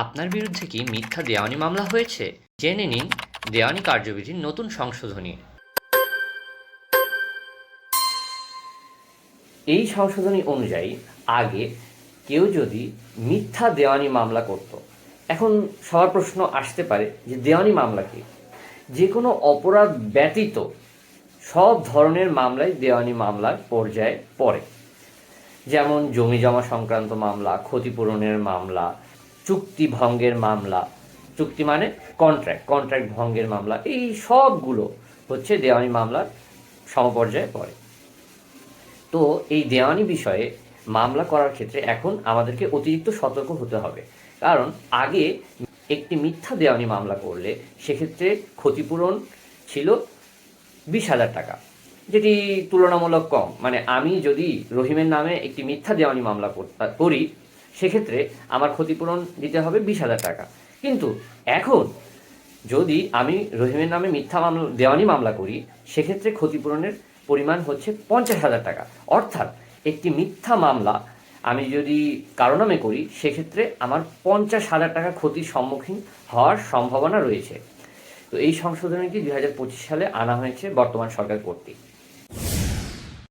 আপনার বিরুদ্ধে কি মিথ্যা দেওয়ানি মামলা হয়েছে? জেনে নিন, দেওয়ানি কার্যবিধির নতুন সংশোধনী। এই সংশোধনী অনুযায়ী আগে কেউ যদি মিথ্যা দেওয়ানি মামলা করত, এখন সবার প্রশ্ন আসতে পারে যে দেওয়ানি মামলা কি? যে কোনো অপরাধ ব্যতীত সব ধরনের মামলাই দেওয়ানি মামলার পর্যায়ে পড়ে। যেমন জমি জমা সংক্রান্ত মামলা, ক্ষতিপূরণের মামলা চুক্তি ভঙ্গের মামলা। চুক্তি মানে কন্ট্রাক্ট কন্ট্রাক্ট ভঙ্গের মামলা। এই সবগুলো হচ্ছে দেওয়ানি মামলার সমপর্যায়ে পড়ে। তো এই দেওয়ানি বিষয়ে মামলা করার ক্ষেত্রে এখন আমাদেরকে অতিরিক্ত সতর্ক হতে হবে। কারণ আগে একটি মিথ্যা দেওয়ানি মামলা করলে সেক্ষেত্রে ক্ষতিপূরণ ছিল বিশ হাজার টাকা, যেটি তুলনামূলক কম। মানে আমি যদি রহিমের নামে একটি মিথ্যা দেওয়ানি মামলা করি সেক্ষেত্রে আমার ক্ষতিপূরণ দিতে হবে বিশ হাজার টাকা। কিন্তু এখন যদি আমি রহিমের নামে মিথ্যা মামলা, দেওয়ানি মামলা করি, সেক্ষেত্রে ক্ষতিপূরণের পরিমাণ হচ্ছে পঞ্চাশ হাজার টাকা। অর্থাৎ একটি মিথ্যা মামলা আমি যদি কারও নামে করি, সেক্ষেত্রে আমার পঞ্চাশ হাজার টাকা ক্ষতির সম্মুখীন হওয়ার সম্ভাবনা রয়েছে। তো এই সংশোধনীটি দুই হাজার পঁচিশ সালে আনা হয়েছে বর্তমান সরকার কর্তৃক।